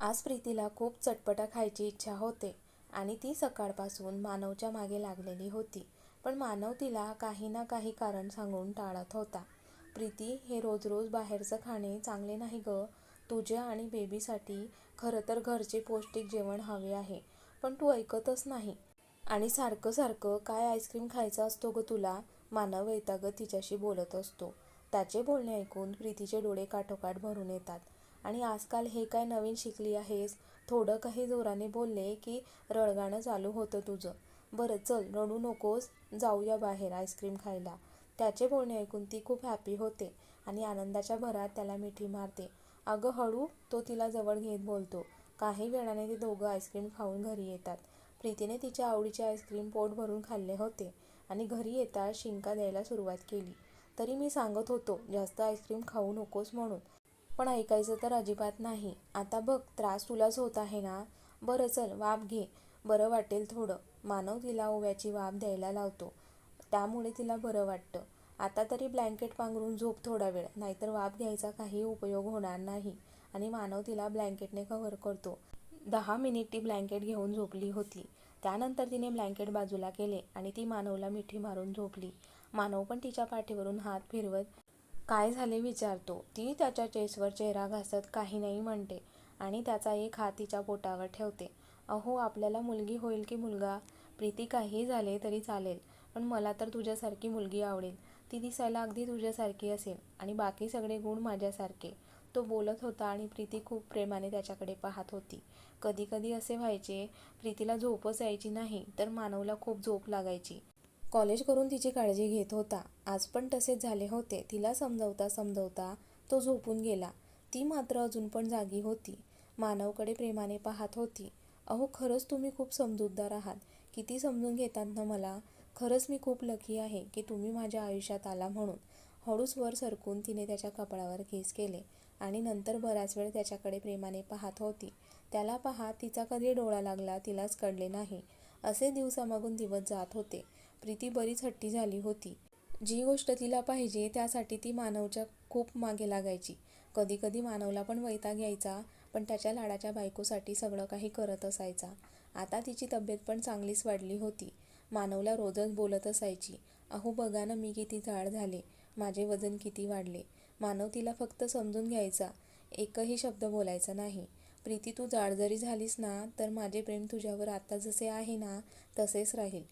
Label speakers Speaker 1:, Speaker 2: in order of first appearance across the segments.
Speaker 1: आज प्रीतीला खूप चटपटा खायची इच्छा होते आणि ती सकाळपासून मानवच्या मागे लागलेली होती. पण मानव तिला काही ना काही कारण सांगून टाळत होता. प्रीती हे रोज रोज बाहेरचं खाणे चांगले नाही ग. तुझ्या आणि बेबीसाठी खरं तर घरचे पौष्टिक जेवण हवे आहे पण तू ऐकतच नाही. आणि सारखं सारखं काय आईस्क्रीम खायचा असतो ग तुला? मानव वैतागत तिच्याशी बोलत असतो. त्याचे बोलणे ऐकून प्रीतीचे डोळे काठोकाठ भरून येतात. आणि आजकाल हे काय नवीन शिकली आहेस? थोडं काही जोराने बोलले की रडगाणं चालू होतं तुझं. बरं चल रडू नकोस जाऊया बाहेर आईस्क्रीम खायला. त्याचे बोलणे ऐकून ती खूप हॅपी होते आणि आनंदाच्या भरात त्याला मिठी मारते. अगं हळू तो तिला जवळ घेत बोलतो. काही वेळाने ते दोघं आईस्क्रीम खाऊन घरी येतात. प्रीतीने तिच्या आवडीचे आईस्क्रीम पोट भरून खाल्ले होते आणि घरी येता शिंका द्यायला सुरुवात केली. तरी मी सांगत होतो जास्त आईस्क्रीम खाऊ नकोस म्हणून. पण ऐकायचं तर अजिबात नाही. आता बघ त्रास तुलाच होत आहे ना? बरं चल वाफ घे. बरं वाटेल थोडं. मानव तिला ओव्याची वाफ द्यायला लावतो. त्यामुळे तिला बरं वाटतं. आता तरी ब्लँकेट पांघरून झोप थोडा वेळ. नाहीतर वाफ घ्यायचा काही उपयोग होणार नाही. आणि मानव तिला ब्लँकेटने कव्हर करतो. दहा मिनिट ती ब्लँकेट घेऊन झोपली होती. त्यानंतर तिने ब्लँकेट बाजूला केले आणि ती मानवला मिठी मारून झोपली. मानव पण तिच्या पाठीवरून हात फिरवत काय झाले विचारतो. ती त्याच्या चेसवर चेहरा घासत काही नाही म्हणते आणि त्याचा एक हात तिच्या पोटावर ठेवते. अहो आपल्याला मुलगी होईल की मुलगा? प्रीती काही झाले तरी चालेल पण मला तर तुझ्यासारखी मुलगी आवडेल. ती दिसायला अगदी तुझ्यासारखी असेल आणि बाकी सगळे गुण माझ्यासारखे. तो बोलत होता आणि प्रीती खूप प्रेमाने त्याच्याकडे पाहत होती. कधी कधी असे व्हायचे प्रीतीला झोपच यायची नाही तर मानवला खूप झोप लागायची. कॉलेज करून तिची काळजी घेत होता. आज पण तसेच झाले होते. तिला समजवता समजवता तो झोपून गेला. ती मात्र अजून पण जागी होती. मानवकडे प्रेमाने पाहत होती. अहो खरंच तुम्ही खूप समजूतदार आहात. किती समजून घेतात ना मला? खरंच मी खूप लकी आहे की तुम्ही माझ्या आयुष्यात आला म्हणून. हळूच वर सरकून तिने त्याच्या कपाळावर केस केले आणि नंतर बराच वेळ त्याच्याकडे प्रेमाने पाहत होती. त्याला पाहत तिचा कधी डोळा लागला तिलाच कळले नाही. असे दिवसामागून दिवस जात होते. प्रीती बरीच हट्टी झाली होती. जी गोष्ट तिला पाहिजे त्यासाठी ती मानवच्या खूप मागे लागायची. कधी कधी मानवला पण वैताग यायचा पण त्याच्या लाडाच्या बायकोसाठी सगळं काही करत असायचा. आता तिची तब्येत पण चांगलीच वाढली होती. मानवला रोजच बोलत असायची अहो बघा ना मी किती जाड झाले माझे वजन किती वाढले. मानव तिला फक्त समजून घ्यायचा एकही शब्द बोलायचा नाही. प्रीती तू जाड जरी झालीस ना तर माझे प्रेम तुझ्यावर आता जसे आहे ना तसेच राहील.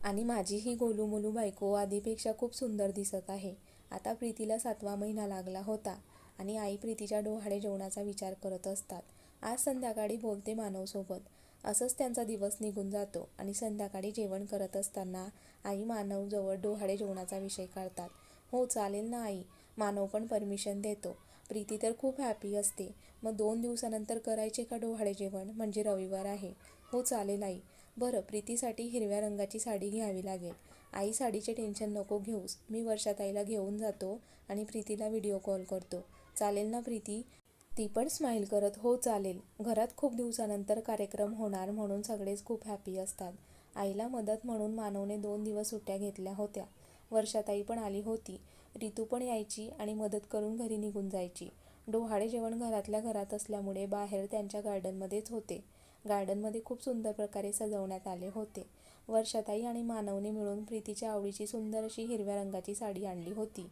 Speaker 1: आणि माझी ही गोलूमोलू बायको आधीपेक्षा खूप सुंदर दिसत आहे. आता प्रीतीला सातवा महिना लागला होता आणि आई प्रीतीच्या डोहाळे जेवणाचा विचार करत असतात. आज संध्याकाळी बोलते मानवसोबत. असंच त्यांचा दिवस निघून जातो आणि संध्याकाळी जेवण करत असताना आई मानवजवळ डोहाळे जेवणाचा विषय काढतात. हो चालेल ना आई? मानव पण परमिशन देतो. प्रीती तर खूप हॅपी असते. मग दोन दिवसानंतर करायचे का डोहाळे जेवण? म्हणजे रविवार आहे. हो चालेल आई. बरं प्रीतीसाठी हिरव्या रंगाची साडी घ्यावी लागेल. आई साडीचे टेन्शन नको घेऊस. मी वर्षात आईला घेऊन जातो आणि प्रीतीला व्हिडिओ कॉल करतो. चालेल ना प्रीती? ती पण स्माईल करत हो चालेल. घरात खूप दिवसानंतर कार्यक्रम होणार म्हणून सगळेच खूप हॅपी असतात. आईला मदत म्हणून मानवने दोन दिवस सुट्ट्या घेतल्या होत्या. वर्षाताई पण आली होती. रितू पण यायची आणि मदत करून घरी निघून जायची. डोहाळे जेवण घरातल्या घरात असल्यामुळे बाहेर त्यांच्या गार्डनमध्येच होते. गार्डनमध्ये खूप सुंदर प्रकारे सजवण्यात आले होते. वर्षाताई आणि मानवने मिळून प्रीतीच्या आवडीची सुंदर अशी हिरव्या रंगाची साडी आणली होती.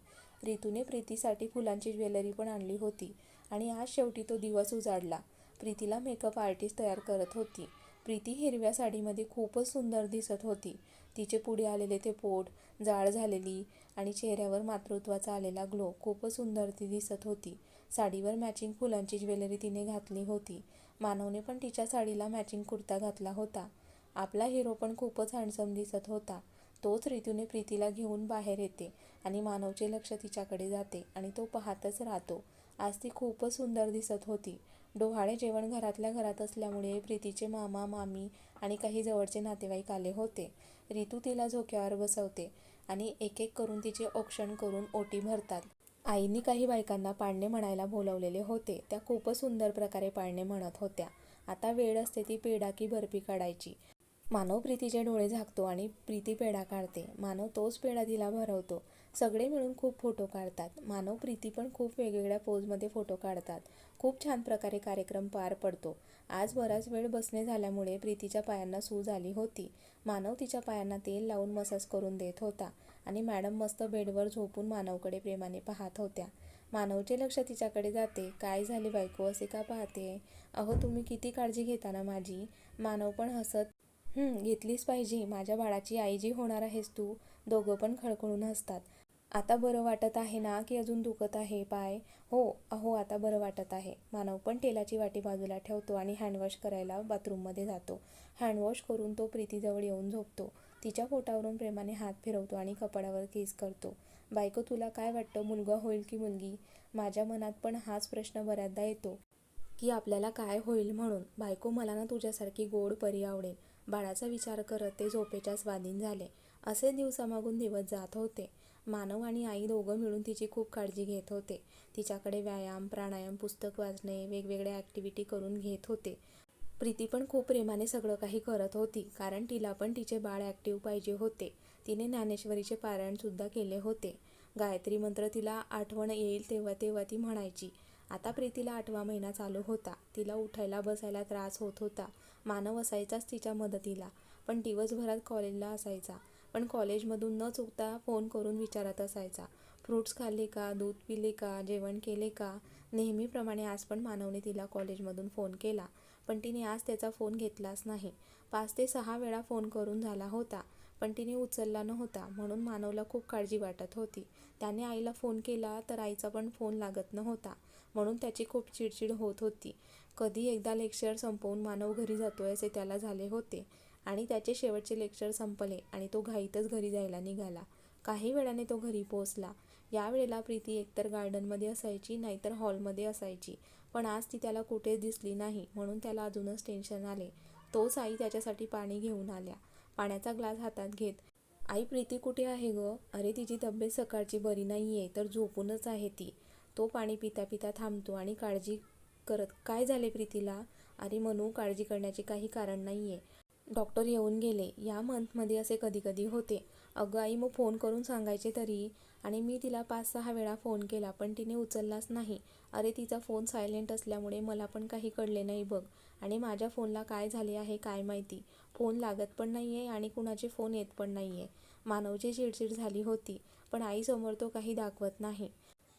Speaker 1: रितूने प्रीतीसाठी फुलांची ज्वेलरी पण आणली होती आणि आज शेवटी तो दिवस उजाडला. प्रीतीला मेकअप आर्टिस्ट तयार करत होती. प्रीती हिरव्या साडीमध्ये खूपच सुंदर दिसत होती. तिचे पुढे आलेले ते पोट जाड झालेली आणि चेहऱ्यावर मातृत्वाचा आलेला ग्लो खूपच सुंदर ती दिसत होती. साडीवर मॅचिंग फुलांची ज्वेलरी तिने घातली होती. मानवने पण तिच्या साडीला मॅचिंग कुर्ता घातला होता. आपला हिरो पण खूपच हँडसम दिसत होता. तोच रितूने प्रीतीला घेऊन बाहेर येते आणि मानवचे लक्ष तिच्याकडे जाते आणि तो पाहतच राहतो. आज ती खूपच सुंदर दिसत होती. डोहाळे जेवण घरातल्या घरात असल्यामुळे प्रीतीचे मामा मामी आणि काही जवळचे नातेवाईक आले होते. रितू तिला झोक्यावर बसवते आणि एक एक करून तिचे औक्षण करून ओटी भरतात. आईनी काही बायकांना पाळणे म्हणायला बोलवलेले होते. त्या खूपच सुंदर प्रकारे पाळणे म्हणत होत्या. आता वेळ असते ती पेढा की बर्फी काढायची. मानव प्रीतीचे डोळे झाकतो आणि प्रीती पेढा काढते. मानव तोच पेढा तिला भरवतो. सगळे मिळून खूप फोटो काढतात. मानव प्रीती पण खूप वेगवेगळ्या पोजमध्ये फोटो काढतात. खूप छान प्रकारे कार्यक्रम पार पडतो. आज बराच वेळ बसणे झाल्यामुळे प्रीतीच्या पायांना सूज आली होती. मानव तिच्या पायांना तेल लावून मसाज करून देत होता आणि मॅडम मस्त बेडवर झोपून मानवकडे प्रेमाने पाहत होत्या. मानवचे लक्ष तिच्याकडे जाते. काय झाले बायको? असे का पाहते? अहो तुम्ही किती काळजी घेता ना माझी? मानव पण हसत घेतलीच पाहिजे. माझ्या बाळाची आई जी होणार आहेस तू दोघं पण खळखळून हसतात. आता बरं वाटत आहे ना की अजून दुखत आहे पाय? हो अहो आता बरं वाटत आहे. मानव पण तेलाची वाटी बाजूला ठेवतो आणि हँडवॉश करायला बाथरूममध्ये जातो. हँडवॉश करून तो प्रीतीजवळ येऊन झोपतो. तिच्या पोटावरून प्रेमाने हात फिरवतो आणि कपाडावर केस करतो. बायको तुला काय वाटतं मुलगा होईल की मुलगी? माझ्या मनात पण हाच प्रश्न बऱ्याचदा येतो की आपल्याला काय होईल म्हणून. बायको मला ना तुझ्यासारखी गोड परी आवडेल. बाळाचा विचार करत ते झोपेच्या स्वाधीन झाले. असे दिवसामागून दिवस जात होते. मानव आणि आई दोघं मिळून तिची खूप काळजी घेत होते. तिच्याकडे व्यायाम प्राणायाम पुस्तक वाचणे वेगवेगळ्या ॲक्टिव्हिटी करून घेत होते. प्रीती पण खूप प्रेमाने सगळं काही करत होती कारण तिला पण तिचे बाळ ॲक्टिव्ह पाहिजे होते. तिने ज्ञानेश्वरीचे पारायणसुद्धा केले होते. गायत्री मंत्र तिला आठवण येईल तेव्हा तेव्हा ती म्हणायची आता प्रीतीला आठवा महिना चालू होता. तिला उठायला बसायला त्रास होत होता. मानव असायचाच तिच्या मदतीला पण दिवसभरात कॉलेजला असायचा. पण कॉलेजमधून न चुकता फोन करून विचारत असायचा. फ्रूट्स खाल्ले का? दूध पिले का? जेवण केले का? नेहमीप्रमाणे आज पण मानवने तिला कॉलेजमधून फोन केला. पण तिने आज त्याचा फोन घेतलाच नाही. पाच ते सहा वेळा फोन करून झाला होता पण तिने उचलला नव्हता म्हणून मानवला खूप काळजी वाटत होती. त्याने आईला फोन केला तर आईचा पण फोन लागत नव्हता म्हणून त्याची खूप चिडचिड होत होती. कधी एकदा लेक्चर संपवून मानव घरी जातोय असे त्याला झाले होते. आणि त्याचे शेवटचे लेक्चर संपले आणि तो घाईतच घरी जायला निघाला. काही वेळाने तो घरी पोहोचला. यावेळेला प्रीती एकतर गार्डनमध्ये असायची नाहीतर हॉलमध्ये असायची. पण आज ती त्याला कुठेच दिसली नाही म्हणून त्याला अजूनच टेन्शन आले. तोच आई त्याच्यासाठी पाणी घेऊन आल्या. पाण्याचा ग्लास हातात घेत आई प्रीती कुठे आहे ग? अरे तिची तब्येत सकाळची बरी नाही आहे तर झोपूनच आहे ती. तो पाणी पिता पिता थांबतो आणि काळजी करत काय झाले प्रीतीला? अरे म्हणू काळजी करण्याचे काही कारण नाही आहे डॉक्टर येऊन गेले. या मंथमध्ये असे कधी कधी होते. अगं आई मग फोन करून सांगायचे तरी. आणि मी तिला पाच सहा वेळा फोन केला पण तिने उचललाच नाही. अरे तिचा फोन सायलेंट असल्यामुळे मला पण काही कळले नाही बघ. आणि माझ्या फोनला काय झाले आहे काय माहिती? फोन लागत पण नाही आहे आणि कुणाचे फोन येत पण नाही आहे मानवची चिडचिड झाली होती पण आईसमोर तो काही दाखवत नाही.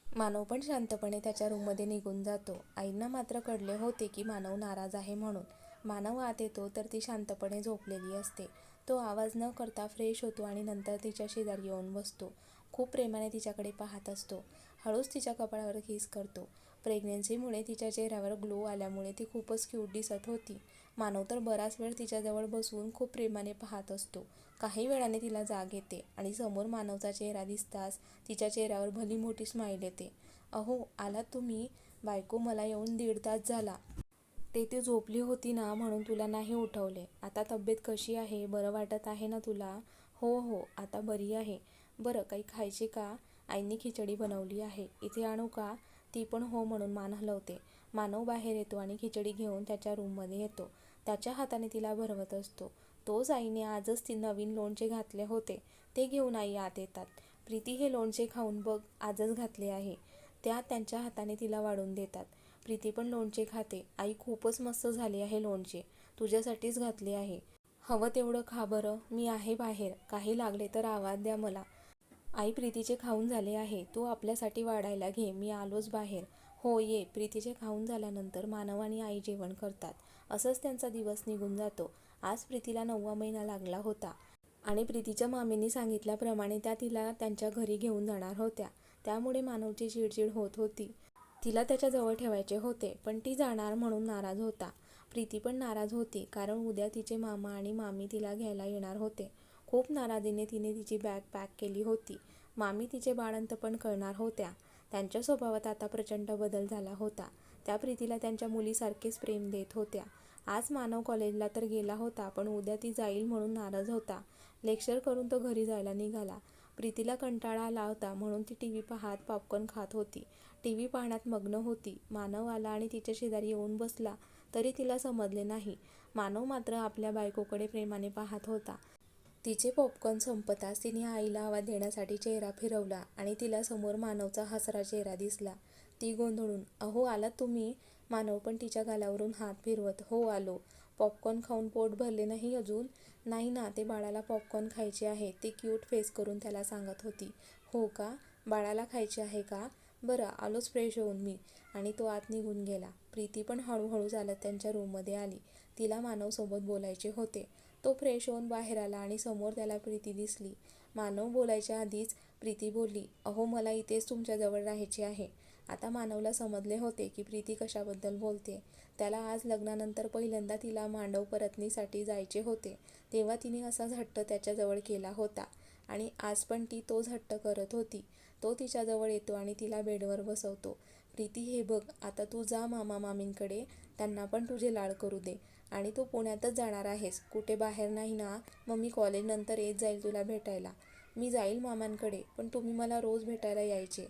Speaker 1: मानव पण शांतपणे त्याच्या रूममध्ये निघून जातो. आईंना मात्र कळले होते की मानव नाराज आहे म्हणून. मानव आत येतो तर ती शांतपणे झोपलेली असते. तो आवाज न करता फ्रेश होतो आणि नंतर तिच्या शेजारी येऊन बसतो. खूप प्रेमाने तिच्याकडे पाहत असतो. हळूच तिच्या कपाळावर किस करतो. प्रेग्नन्सीमुळे तिच्या चेहऱ्यावर ग्लो आल्यामुळे ती खूपच क्यूट दिसत होती. मानव तर बराच वेळ तिच्याजवळ बसून खूप प्रेमाने पाहत असतो. काही वेळाने तिला जाग येते आणि समोर मानवचा चेहरा दिसताच तिच्या चेहऱ्यावर भली मोठी स्माईल येते. अहो आलात तुम्ही? बायको मला येऊन दीड तास झाला. ते ती झोपली होती ना म्हणून तुला नाही उठवले. आता तब्येत कशी आहे? बरं वाटत आहे ना तुला? हो हो आता बरी आहे. बरं काही खायची का? आईने खिचडी बनवली आहे. इथे आणू का? ती पण हो म्हणून मान हलवते. मानव बाहेर येतो आणि खिचडी घेऊन त्याच्या रूममध्ये येतो. त्याच्या हाताने तिला भरवत असतो. तोच आईने आजच ती नवीन लोणचे घातले होते. ते घेऊन आई आत येतात. प्रीती हे लोणचे खाऊन बघ आजच घातले आहे. त्या त्यांच्या हाताने तिला वाढून देतात. प्रीती पण लोणचे खाते. आई खूपच मस्त झाली आहे लोणचे. तुझ्यासाठीच घातले आहे. हवं तेवढं खा बरं. मी आहे बाहेर. काही लागले तर आवाज द्या मला. आई प्रीतीचे खाऊन झाले आहे. तू आपल्यासाठी वाढायला घे. मी आलोच बाहेर. हो ये. प्रीतीचे खाऊन झाल्यानंतर मानव आणि आई जेवण करतात. असंच त्यांचा दिवस निघून जातो. आज प्रीतीला नववा महिना लागला होता. आणि प्रीतीच्या मामींनी सांगितल्याप्रमाणे त्या तिला त्यांच्या घरी घेऊन जाणार होत्या. त्यामुळे मानवची चिडचिड होत होती. तिला त्याच्याजवळ ठेवायचे होते पण ती जाणार म्हणून नाराज होता. प्रीती पण नाराज होती कारण उद्या तिचे मामा आणि मामी तिला घ्यायला येणार होते. खूप नाराजीने तिने तिची बॅग पॅक केली होती. मामी तिचे बाळंत पण करणार होत्या. त्यांच्या स्वभावात आता प्रचंड बदल झाला होता. त्या प्रीतीला त्यांच्या मुलीसारखेच प्रेम देत होत्या. आज मानव कॉलेजला तर गेला होता पण उद्या ती जाईल म्हणून नाराज होता. लेक्चर करून तो घरी जायला निघाला. प्रीतीला कंटाळा आला होता म्हणून ती टी व्ही पाहत पॉपकॉर्न खात होती टी व्ही पाहण्यात मग्न होती मानव आला आणि तिच्या शेजारी येऊन बसला तरी तिला समजले नाही मानव मात्र आपल्या बायकोकडे प्रेमाने पाहत होता तिचे पॉपकॉर्न संपताच तिने आईला आवाज देण्यासाठी चेहरा फिरवला आणि तिला समोर मानवचा हसरा चेहरा दिसला. ती गोंधळून, अहो आलात तुम्ही? मानव पण तिच्या गालावरून हात फिरवत, हो आलो. पॉपकॉर्न खाऊन पोट भरले नाही अजून? नाही ना, ते बाळाला पॉपकॉर्न खायचे आहे, ती क्यूट फेस करून त्याला सांगत होती. हो का? बाळाला खायचे आहे का? बरं, आलोच फ्रेश होऊन मी. आणि तो आत निघून गेला. प्रीती पण हळूहळू चालत त्यांच्या रूममध्ये आली. तिला मानवसोबत बोलायचे होते. तो फ्रेश होऊन बाहेर आला आणि समोर त्याला प्रीती दिसली. मानव बोलायच्या आधीच प्रीती बोलली, अहो मला इथेच तुमच्याजवळ राहायचे आहे. आता मानवला समजले होते की प्रीती कशाबद्दल बोलते त्याला आज लग्नानंतर पहिल्यांदा तिला मांडव परतणीसाठी जायचे होते, तेव्हा तिने असाच हट्ट त्याच्याजवळ केला होता आणि आज पण ती तोच हट्ट करत होती. तो तिच्याजवळ येतो आणि तिला बेडवर बसवतो. प्रीती हे बघ, आता तू जा मामा मामींकडे, त्यांना पण तुझे लाड करू दे. आणि तू पुण्यातच जाणार आहेस, कुठे बाहेर नाही ना? मग मी कॉलेजनंतर येत जाईल तुला भेटायला. मी जाईल मामांकडे, पण तुम्ही मला रोज भेटायला यायचे.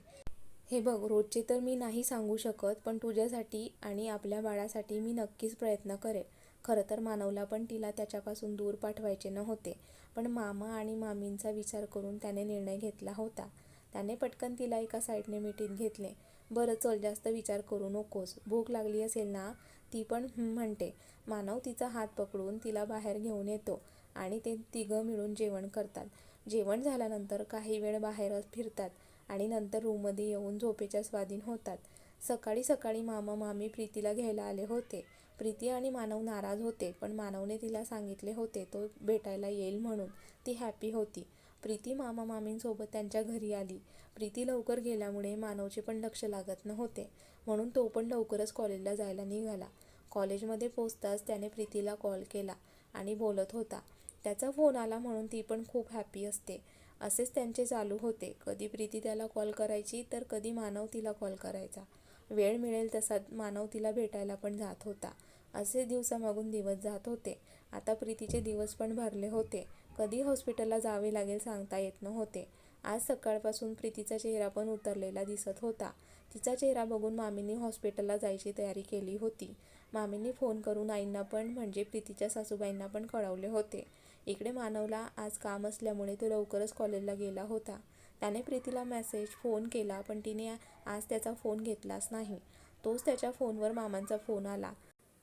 Speaker 1: हे बघ, रोजचे तर मी नाही सांगू शकत, पण तुझ्यासाठी आणि आपल्या बाळासाठी मी नक्कीच प्रयत्न करेन. खरंतर मानवला पण तिला त्याच्यापासून दूर पाठवायचे नव्हते, पण मामा आणि मामींचा विचार करून त्याने निर्णय घेतला होता. त्याने पटकन तिला एका साईडने मिठीत घेतले. बरं चल, जास्त विचार करू नकोस. भूक लागली असेल ना? ती पण म्हणते. मानव तिचा हात पकडून तिला बाहेर घेऊन येतो आणि ते तिघं मिळून जेवण करतात. जेवण झाल्यानंतर काही वेळ बाहेर फिरतात आणि नंतर रूममध्ये येऊन झोपेच्या स्वाधीन होतात. सकाळी सकाळी मामा मामी प्रीतीला घ्यायला आले होते. प्रीती आणि मानव नाराज होते, पण मानवने तिला सांगितले होते तो भेटायला येईल म्हणून. ती हॅपी होती. प्रीती मामा मामींसोबत त्यांच्या घरी आली. प्रीती लवकर गेल्यामुळे मानवचे पण लक्ष लागत नव्हते, म्हणून तो पण लवकरच कॉलेजला जायला निघाला. कॉलेजमध्ये पोचताच त्याने प्रीतीला कॉल केला आणि बोलत होता. त्याचा फोन आला म्हणून ती पण खूप हॅपी असते. असेच त्यांचे चालू होते. कधी प्रीती त्याला कॉल करायची तर कधी मानव तिला कॉल करायचा. वेळ मिळेल तसा मानव तिला भेटायला पण जात होता. असे दिवसामागून दिवस जात होते. आता प्रीतीचे दिवस पण भरले होते. कधी हॉस्पिटलला जावे लागेल सांगता येत नव्हते. आज सकाळपासून प्रीतीचा चेहरा पण उतरलेला दिसत होता. तिचा चेहरा बघून मामींनी हॉस्पिटलला जायची तयारी केली होती. मामींनी फोन करून आईंना पण म्हणजे प्रीतीच्या सासूबाईंना पण कळवले होते. इकडे मानवला आज काम असल्यामुळे तो लवकरच कॉलेजला गेला होता. त्याने प्रीतीला मेसेज, फोन केला पण तिने आज त्याचा फोन घेतलाच नाही. तोच त्याच्या फोनवर मामांचा फोन आला.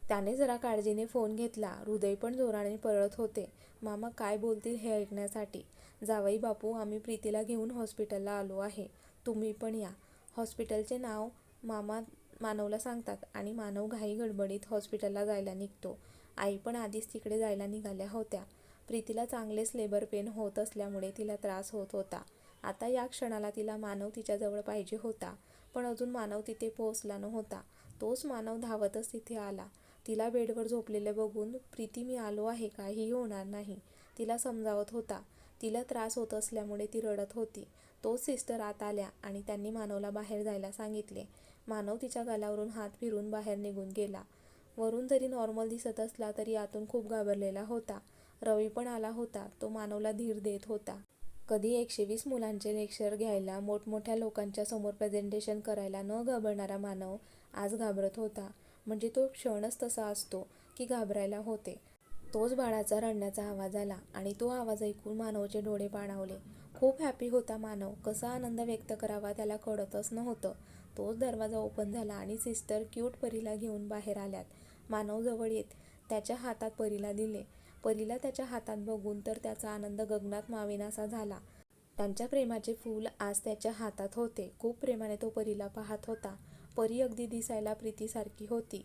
Speaker 1: त्याने जरा काळजीने फोन घेतला. हृदय पण जोराने पळत होते. मामा काय बोलतील हे ऐकण्यासाठी. जावई बापू आम्ही प्रीतीला घेऊन हॉस्पिटलला आलो आहे. तुम्ही पण या. हॉस्पिटलचे नाव मामा मानवला सांगतात आणि मानव घाई गडबडीत हॉस्पिटलला जायला निघतो. आई पण आधीच तिकडे जायला निघाल्या होत्या. प्रीतीला चांगलेच लेबर पेन होत असल्यामुळे तिला त्रास होत होता. आता या क्षणाला तिला मानव तिच्याजवळ पाहिजे होता, पण अजून मानव तिथे पोहोचला नव्हता. तोच मानव धावतच तिथे आला. तिला बेडवर झोपलेले बघून, प्रीती मी आलो आहे, काही होणार नाही, तिला समजावत होता. तिला त्रास होत असल्यामुळे ती रडत होती. तोच सिस्टर आत आल्या आणि त्यांनी मानवला बाहेर जायला सांगितले. मानव तिच्या गालावरून हात फिरून बाहेर निघून गेला. वरून जरी नॉर्मल दिसत असला तरी आतून खूप घाबरलेला होता. रवी पण आला होता. तो मानवला धीर देत होता. कधी एकशे वीस मुलांचे लेक्चर घ्यायला, मोठमोठ्या लोकांच्या समोर प्रेझेंटेशन करायला न घाबरणारा मानव आज घाबरत होता. म्हणजे तो क्षणच तसा असतो की घाबरायला होते. तोच बाळाचा रडण्याचा आवाज आला आणि तो आवाज ऐकून मानवचे डोळे पाणावले. खूप हॅपी होता मानव. कसा आनंद व्यक्त करावा त्याला कळतच नव्हतं. तोच दरवाजा ओपन झाला आणि सिस्टर क्यूट परीला घेऊन बाहेर आल्यात. मानव जवळ येत त्याच्या हातात परीला दिले. परीला त्याच्या हातात बघून तर त्याचा आनंद गगनात मावेनासा झाला. त्यांच्या प्रेमाचे फूल आज त्याच्या हातात होते. खूप प्रेमाने तो परीला पाहत होता. परी अगदी दिसायला प्रीतीसारखी होती.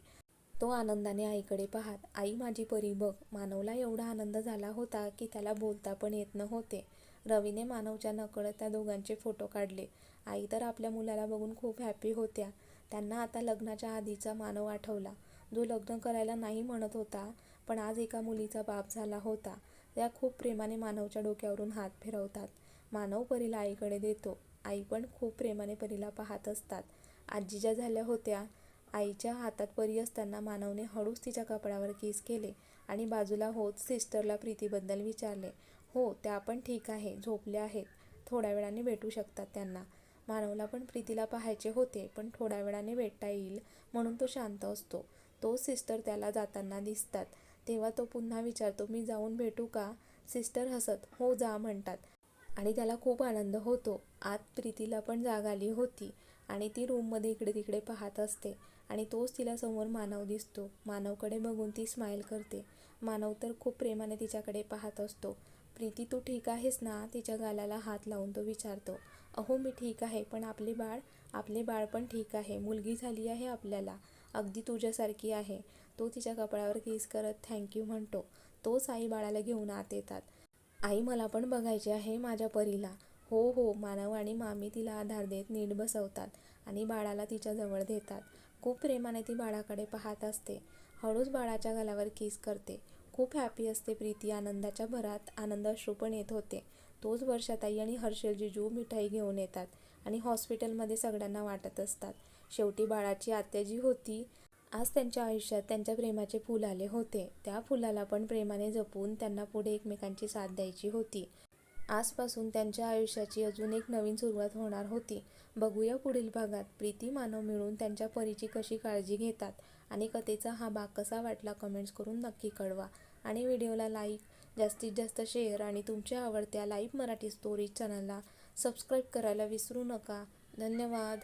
Speaker 1: तो आनंदाने आईकडे पाहत, आई माझी परी बघ. मानवला एवढा आनंद झाला होता की त्याला बोलता पण येत नव्हते. रवीने मानवच्या नकळत त्या दोघांचे फोटो काढले. आई तर आपल्या मुलाला बघून खूप हॅपी होत्या. त्यांना आता लग्नाच्या आधीचा मानव आठवला, जो लग्न करायला नाही म्हणत होता, पण आज एका मुलीचा बाप झाला होता. त्या खूप प्रेमाने मानवच्या डोक्यावरून हात फिरवतात. मानव परीला आईकडे देतो. आई पण खूप प्रेमाने परीला पाहत असतात. आजी ज्या झाल्या होत्या. आईच्या हातात परी असताना मानवने हळूच तिच्या कपड्यावर किस केले आणि बाजूला होत सिस्टरला प्रीतीबद्दल विचारले. हो, त्या पण ठीक आहे, झोपल्या आहेत. थोड्या वेळाने भेटू शकतात त्यांना. मानवला पण प्रीतीला पाहायचे होते, पण थोड्या वेळाने भेटता येईल म्हणून तो शांत असतो. तो सिस्टर त्याला जाताना दिसतात तेव्हा तो पुन्हा विचारतो मी जाऊन भेटू का? सिस्टर हसत हो जा म्हणतात. आणि त्याला खूप आनंद होतो. आत प्रीतीला पण जाग आली होती आणि ती रूममध्ये इकडे तिकडे पाहत असते. आणि तोच तिला समोर मानव दिसतो. मानवकडे बघून ती स्माईल करते. मानव तर खूप प्रेमाने तिच्याकडे पाहत असतो. प्रीती तू ठीक आहेस ना? तिच्या गालाला हात लावून तो विचारतो. अहो मी ठीक आहे पण आपले बाळ आपले बाळ पण ठीक आहे. मुलगी झाली आहे आपल्याला. अगदी तुझ्यासारखी आहे. तो तिच्या कपाळावर किस करत थँक्यू म्हणतो. तोच आई बाळाला घेऊन आत येतात. आई मला पण बघायचे आहे माझ्या परीला. हो हो मानव आणि मामी तिला आधार देत नीट बसवतात आणि बाळाला तिच्या जवळ देतात. खूप प्रेमाने ती बाळाकडे पाहत असते. हळूच बाळाच्या गालावर किस करते. खूप हॅपी असते प्रीती. आनंदाच्या भरात आनंद अश्रू पण येत होते. तोच वर्षाताई आणि हर्षल जिजू मिठाई घेऊन येतात आणि हॉस्पिटलमध्ये सगळ्यांना वाटत असतात. शेवटी बाळाची आत्या जी होती आज त्यांच्या आयुष्यात त्यांच्या प्रेमाचे फूल आले होते. त्या फुलाला पण प्रेमाने जपून त्यांना पुढे एकमेकांची साथ द्यायची होती. आजपासून त्यांच्या आयुष्याची अजून एक नवीन सुरुवात होणार होती. बघूया पुढील भागात प्रीती मानव मिळून त्यांच्या परीची कशी काळजी घेतात आणि कथेचा हा भाग कसा वाटला कमेंट्स करून नक्की कळवा. आणि व्हिडिओला लाईक जास्तीत जास्त शेअर आणि तुमच्या आवडत्या लाईव्ह मराठी स्टोरीज चॅनलला सबस्क्राईब करायला विसरू नका. धन्यवाद.